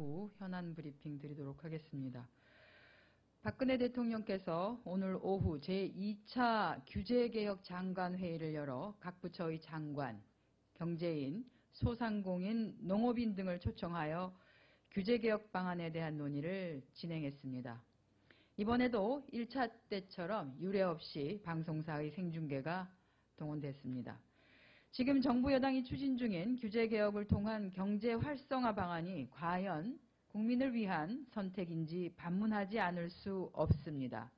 오후 현안 브리핑 드리도록 하겠습니다. 박근혜 대통령께서 오늘 오후 제2차 규제개혁 장관회의를 열어 각 부처의 장관, 경제인, 소상공인, 농업인 등을 초청하여 규제개혁 방안에 대한 논의를 진행했습니다. 이번에도 1차 때처럼 유례 없이 방송사의 생중계가 동원됐습니다. 지금 정부 여당이 추진 중인 규제 개혁을 통한 경제 활성화 방안이 과연 국민을 위한 선택인지 반문하지 않을 수 없습니다.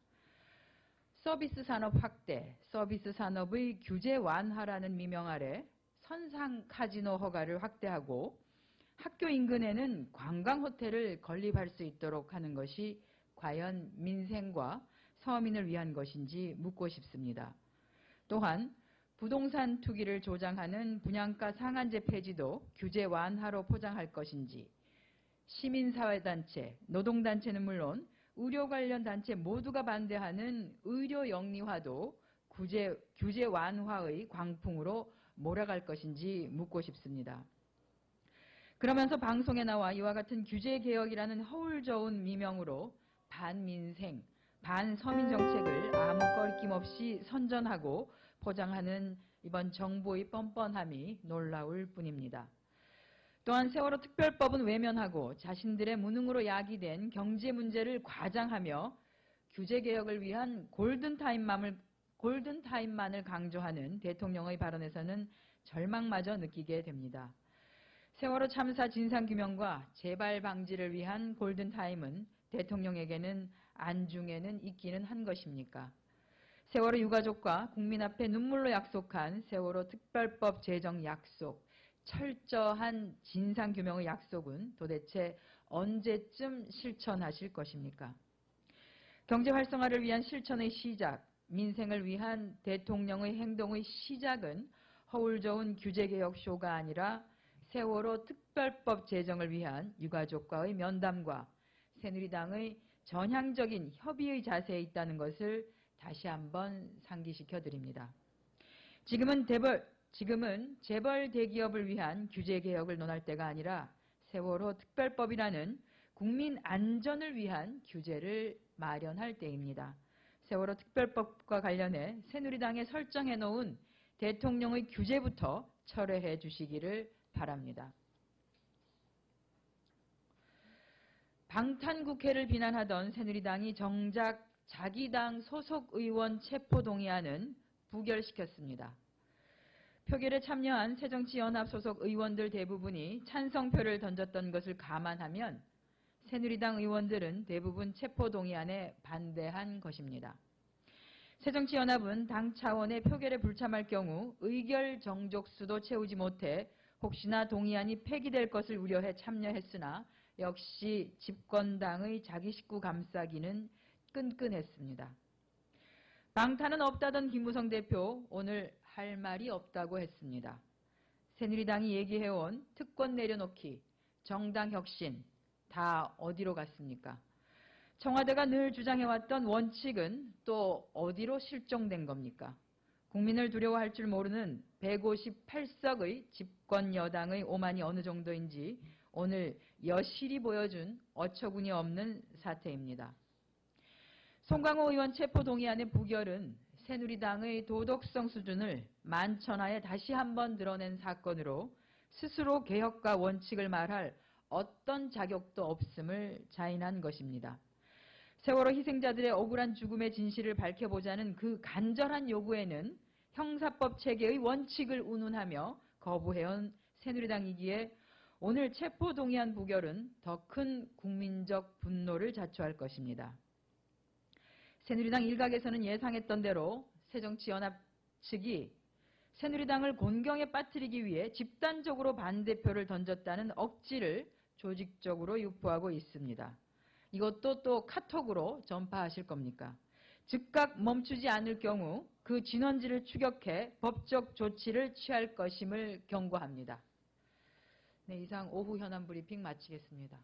서비스 산업 확대, 서비스 산업의 규제 완화라는 미명 아래 선상 카지노 허가를 확대하고 학교 인근에는 관광 호텔을 건립할 수 있도록 하는 것이 과연 민생과 서민을 위한 것인지 묻고 싶습니다. 또한 부동산 투기를 조장하는 분양가 상한제 폐지도 규제 완화로 포장할 것인지 시민사회단체, 노동단체는 물론 의료 관련 단체 모두가 반대하는 의료 영리화도 규제, 규제 완화의 광풍으로 몰아갈 것인지 묻고 싶습니다. 그러면서 방송에 나와 이와 같은 규제 개혁이라는 허울 좋은 미명으로 반민생, 반서민 정책을 아무 꺼리낌 없이 선전하고 포장하는 이번 정부의 뻔뻔함이 놀라울 뿐입니다. 또한 세월호 특별법은 외면하고 자신들의 무능으로 야기된 경제 문제를 과장하며 규제 개혁을 위한 골든타임만을, 골든타임만을 강조하는 대통령의 발언에서는 절망마저 느끼게 됩니다. 세월호 참사 진상규명과 재발 방지를 위한 골든타임은 대통령에게는 안중에는 있기는 한 것입니까? 세월호 유가족과 국민 앞에 눈물로 약속한 세월호 특별법 제정 약속, 철저한 진상규명의 약속은 도대체 언제쯤 실천하실 것입니까? 경제 활성화를 위한 실천의 시작, 민생을 위한 대통령의 행동의 시작은 허울 좋은 규제개혁 쇼가 아니라 세월호 특별법 제정을 위한 유가족과의 면담과 새누리당의 전향적인 협의의 자세에 있다는 것을 다시 한번 상기시켜 드립니다. 지금은 대벌, 지금은 재벌 대기업을 위한 규제 개혁을 논할 때가 아니라 세월호 특별법이라는 국민 안전을 위한 규제를 마련할 때입니다. 세월호 특별법과 관련해 새누리당에 설정해 놓은 대통령의 규제부터 철회해 주시기를 바랍니다. 방탄 국회를 비난하던 새누리당이 정작 자기 당 소속 의원 체포 동의안은 부결시켰습니다. 표결에 참여한 새정치연합 소속 의원들 대부분이 찬성표를 던졌던 것을 감안하면 새누리당 의원들은 대부분 체포 동의안에 반대한 것입니다. 새정치연합은 당 차원의 표결에 불참할 경우 의결 정족수도 채우지 못해 혹시나 동의안이 폐기될 것을 우려해 참여했으나 역시 집권당의 자기 식구 감싸기는 끈끈했습니다. 방탄은 없다던 김무성 대표 오늘 할 말이 없다고 했습니다. 새누리당이 얘기해온 특권 내려놓기, 정당 혁신 다 어디로 갔습니까? 청와대가 늘 주장해왔던 원칙은 또 어디로 실종된 겁니까? 국민을 두려워할 줄 모르는 158석의 집권 여당의 오만이 어느 정도인지 오늘 여실히 보여준 어처구니 없는 사태입니다. 송강호 의원 체포 동의안의 부결은 새누리당의 도덕성 수준을 만천하에 다시 한번 드러낸 사건으로 스스로 개혁과 원칙을 말할 어떤 자격도 없음을 자인한 것입니다. 세월호 희생자들의 억울한 죽음의 진실을 밝혀보자는 그 간절한 요구에는 형사법 체계의 원칙을 운운하며 거부해온 새누리당이기에 오늘 체포동의안 부결은 더 큰 국민적 분노를 자초할 것입니다. 새누리당 일각에서는 예상했던 대로 새정치연합 측이 새누리당을 곤경에 빠뜨리기 위해 집단적으로 반대표를 던졌다는 억지를 조직적으로 유포하고 있습니다. 이것도 또 카톡으로 전파하실 겁니까? 즉각 멈추지 않을 경우 그 진원지를 추격해 법적 조치를 취할 것임을 경고합니다. 네, 이상 오후 현안 브리핑 마치겠습니다.